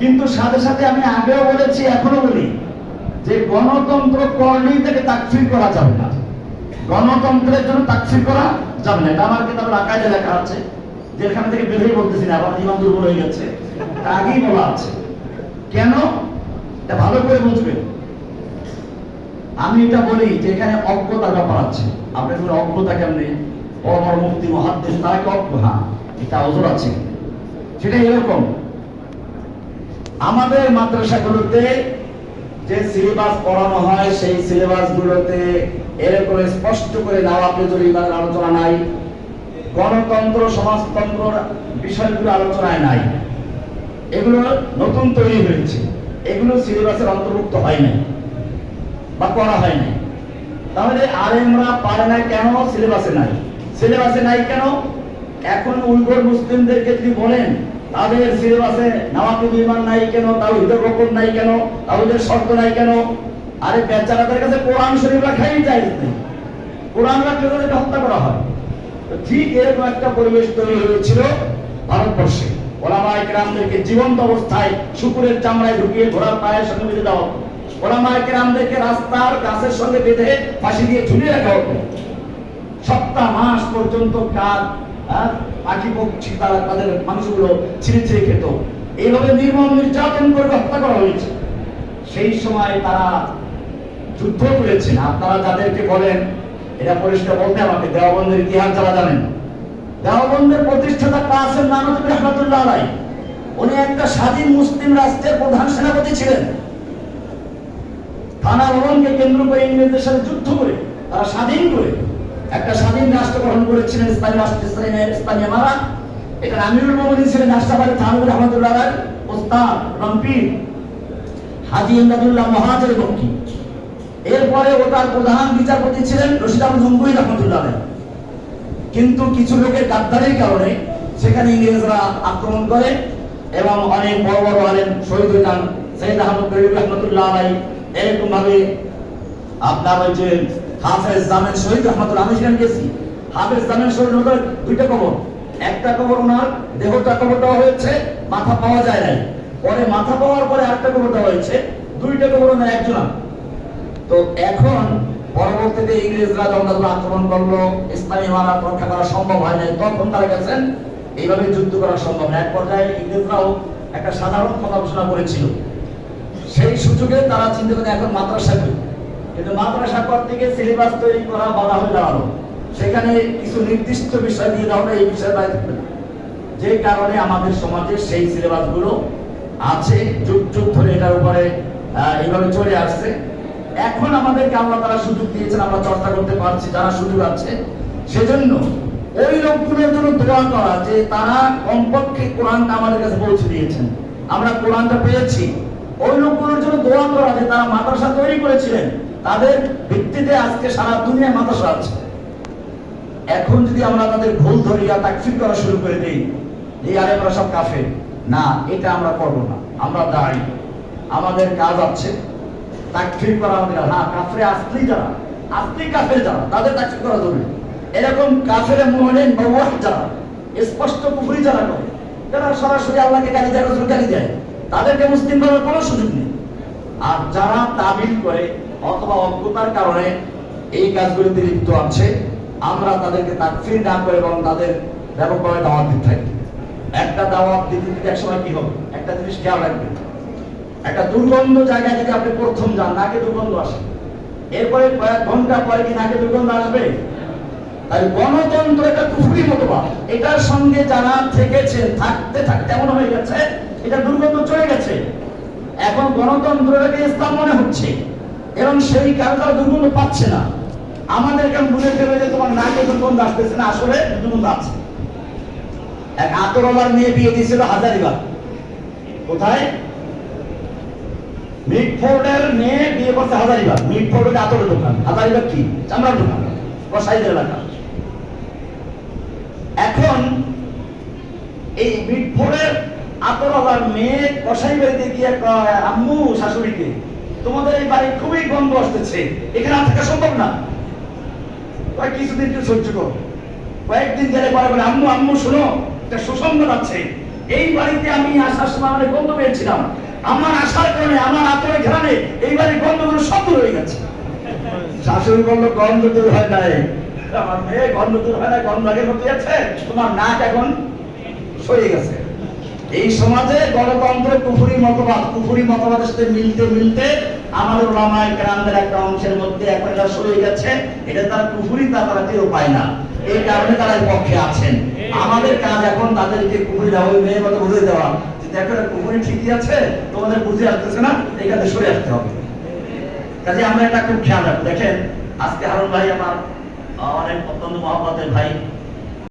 কিন্তু সাথে সাথে আমি আগেও বলেছি, এখনও বলি যে গণতন্ত্র করলেই তাকে তাকফির করা যাবে না। গণতন্ত্রের জন্য তাকফির করা যাবে না। এটা আমার কিতাবের আকায় লেখা আছে, যেখান থেকে বেরিয়ে বলতেছি না আবার ইমান দুর্বল হয়ে গেছে। তা বলা আছে। কেন? এটা ভালো করে বুঝবেন আমি এটা বলি যে এখানে অজ্ঞতার ব্যাপার আছে। আপনি বলে অজ্ঞতা কেমনে? ও আমার মুক্তি মহাদ্দেশ, তারা কি অজ্ঞ? হ্যাঁ এটা ওজোর আছে। সেটা এরকম। আমাদের মাদ্রাসাগুলোতে যে সিলেবাস পড়ানো হয়, সেই সিলেবাস গুলোতে এরকম স্পষ্ট করে নওয়াবুল ইমানের আলোচনা নাই, গণতন্ত্র, সমাজতন্ত্র বিষয়গুলো আলোচনায় নাই। এগুলো নতুন তৈরি হয়েছে। এগুলো সিলেবাসের অন্তর্ভুক্ত হয় নাই বা করা হয় নাই। তাহলে আলেমরা পারে না কেন সিলেবাসে নাই? সিলেবাসে নাই কেন? এখন উইগর মুসলিমদেরকে যদি বলেন তাদের সিলেবাসে নামাকুল ইমান নাই কেন? তাওহীদের রকম নাই কেন? তাওহীদের শর্ত নাই কেন? আরে বেচারাদের কাছে কোরআন শরীফ রাখাই যায় কোরআন রাখলে তাদেরকে হত্যা করা হয়। ঠিক এরকম একটা পরিবেশ তৈরি হয়েছিল ভারতবর্ষে। ওলামা একরামদেরকে জীবন্ত অবস্থায় শুকুরের চামড়ায় ঢুকিয়ে ঘোড়ার পায়ের সঙ্গে বেঁধে দেওয়া হতো। ওলামা একরামদেরকে রাস্তার গাছের সঙ্গে বেঁধে ফাঁসি দিয়ে ঝুলিয়ে রাখা হতো। সপ্তাহ মাস পর্যন্ত কাজ পাখি পক্ষী তারা তাদের মানুষগুলো ছিঁড়ে ছিঁড়ে খেত। এইভাবে নির্মম, নির্যাতন করে হত্যা করা হয়েছে। সেই সময় তারা যুদ্ধ করেছেন আপনারা যাদেরকে বলেন এটা পরিষ্কার বলতে আমাকে দেওয়াবন্দের ইতিহাস যারা জানেন দেওয়াবন্দের প্রতিষ্ঠাতা কাসেম নানতুল রহমতুল্লাহ আলাই উনি একটা স্বাধীন মুসলিম রাষ্ট্রের প্রধান সেনাপতি ছিলেন। থানা ভবনকে কেন্দ্র করে ইংরেজদের সাথে যুদ্ধ করে, তারা স্বাধীন করে একটা স্বাধীন রাষ্ট্র গঠন করেছিলেন ইসলামী ইসলামী আমারা এটা আমিরুল মোহাম্মদ ছিলেন রাষ্ট্রপতি রহমতুল্লাহ আলাই ওস্তাদ রম্পির হাজি ইমদাদুল্লাহ মহাজের বক্কি। এরপরে ও তার প্রধান বিচারপতি ছিলেন রশিদ আহমদ গঙ্গুই রহমতুল্লাহ কিন্তু কিছু লোকের গাদ্দারির কারণে সেখানে ইংরেজরা আক্রমণ করে এবং অনেক বড় বড় আলেম শহীদ হয়ে যান। সৈয়দ আহমদ গরিব রহমতুল্লাহ আলাই এরকম ভাবে আপনার ওই যে হাফেজ জামেন শহীদ রহমতুল্লাহ আমি সেখানে গেছি। হাফেজ জামেন শহীদ হলো দুইটা কবর। একটা কবর ওনার, দেহটা কবর দেওয়া হয়েছে, মাথা পাওয়া যায় নাই। পরে মাথা পাওয়ার পরে একটা কবর দেওয়া হয়েছে, দুইটা কবর ওনার একজন তো এখন পরবর্তীতে ইংরেজরা যখন আক্রমণ করল, ইসলামী মারা রক্ষা করা সম্ভব হয় নাই, তখন তারা গেছেন। এইভাবে যুদ্ধ করা সম্ভব না। এক পর্যায়ে ইংরেজরাও একটা সাধারণ কথা ঘোষণা করেছিল। সেই সুযোগে তারা চিন্তা করে এখন মাদ্রাসা কিন্তু মাদ্রাসা থেকে সিলেবাস তৈরি করা বাধা হয়ে দাঁড়াল সেখানে কিছু নির্দিষ্ট বিষয় দিয়ে হলো, এই বিষয়ের বাইরে থাকবে না। যে কারণে আমাদের সমাজে সেই সিলেবাসগুলো আছে, যুগ যুগ ধরে এটার উপরে এইভাবে চলে আসছে। এখন আমাদেরকে আল্লাহ তারা সুযোগ দিয়েছেন, আমরা চর্চা করতে পারছি, যারা সুযোগ আছে। সেজন্য ওই লোকগুলোর জন্য দোয়া করা যে তারা কমপক্ষে কোরআনটা আমাদের কাছে পৌঁছে দিয়েছেন। আমরা কোরআনটা পেয়েছি। ওই লোকগুলোর জন্য দোয়া করা যে তারা মাদ্রাসা তৈরি করেছিলেন। তাদের ভিত্তিতে আজকে সারা দুনিয়ায় মাদ্রাসা আছে। এখন যদি আমরা তাদের ভুল ধরিয়া তাকফির করা শুরু করে দিই, এই আলেমরা সব কাফের। না, এটা আমরা করব না, আমরা দাঁড়াই আমাদের কাজ আছে, তাকফির করা আমাদের। হ্যাঁ কাফরে আসলেই যারা, আসলেই কাফের যারা, তাদের তাকফির করা জরুরি। এরকম কাফের মোহনেন বাবুয়াহ যারা, স্পষ্ট কুফরি যারা করে, যারা সরাসরি আল্লাহকে গালি দেয় রসুল গালি দেয়, তাদেরকে মুসলিম করার কোনো সুযোগ নেই। আর যারা তাবিল করে অথবা অজ্ঞতার কারণে এই কাজগুলিতে লিপ্ত আছে, আমরা তাদেরকে তাকফির না করে এবং তাদের ব্যাপকভাবে দাওয়াত দিতে থাকি। একটা দাওয়াত দিতে দিতে একসময় কি হবে? একটা জিনিস খেয়াল রাখবেন। একটা দুর্গন্ধ জায়গায় যদি আপনি প্রথম যান, নাকে দুর্গন্ধ আসে। এরপরে কয়েক ঘণ্টা পরে কি নাকে দুর্গন্ধ আসবে? তাই গণতন্ত্র একটা কুফুরি মতবাদ এটার সঙ্গে যারা থেকেছেন, থাকতে থাকতে এমন হয়ে গেছে, এটা দুর্গন্ধ চলে গেছে। এখন গণতন্ত্রটাকে ইসলাম মনে হচ্ছে। এবং সেই কারণে তারা দুর্গন্ধ পাচ্ছে না। আমাদের কেন মনে ফেলে যে তোমার নাকে দুর্গন্ধ আসতেছে না? আসলে দুর্গন্ধ আছে। এক আতরওয়ালার মেয়ে বিয়ে দিয়েছিল হাজারিবাগ। কোথায়? মিটফোর্ডের মেয়ে বিয়ে করছে হাজারিবাগ। মিটফোর্ডের আতরের দোকান। হাজারিবাগ কি? চামড়ার দোকান। কসাইদের এলাকা। এখন এই মিটফোর্ডের আতরওয়ালার মেয়ে কসাই বাড়িতে গিয়ে আম্মু শাশুড়িকে তোমাদের খুবই গন্ধ আসতেছে। এখানে আর থাকা সম্ভব না। কয়, কিছুদিন একটু সহ্য করো। কয়েকদিন গেলে পরে বলে, আম্মু আম্মু, শোনো একটা সুসংবাদ আছে। এই বাড়িতে আমি আসার সময় আমার গন্ধ পেয়েছিলাম। আমার আসার কারণে, আমার আতরে ঘেরানে এই বাড়ির গন্ধগুলো সব দূর হয়ে গেছে। শাশুড়ি বলল গন্ধ দূর হয় নাই। আমার মেয়ে গন্ধ দূর হয় না গন্ধ আগের মতো আছে। তোমার নাক এখন সরে গেছে। এই সমাজে গণতন্ত্র, কুফুরি মতবাদ, কুফুরি মতবাদের সাথে মিলতে মিলতে আমাদের ওলামায় গ্রামদের একটা অংশের মধ্যে এখন সরে গেছে, এটা তার কুফুরি তা তারা কেউ পায় না। এই কারণে তারা পক্ষে আছেন। আমাদের কাজ এখন তাদেরকে কুফুরি দেওয়া ওই মেয়ের মতো বুঝে দেওয়া। যে দেখো কুফুরি ঠিকই আছে, তোমাদের বুঝে আসতেছে না, এখানে সরে আসতে হবে। কাজে আমরা এটা খুব খেয়াল রাখব। দেখেন, আজকে হারুন ভাই আমার অনেক অত্যন্ত মহব্বতের ভাই।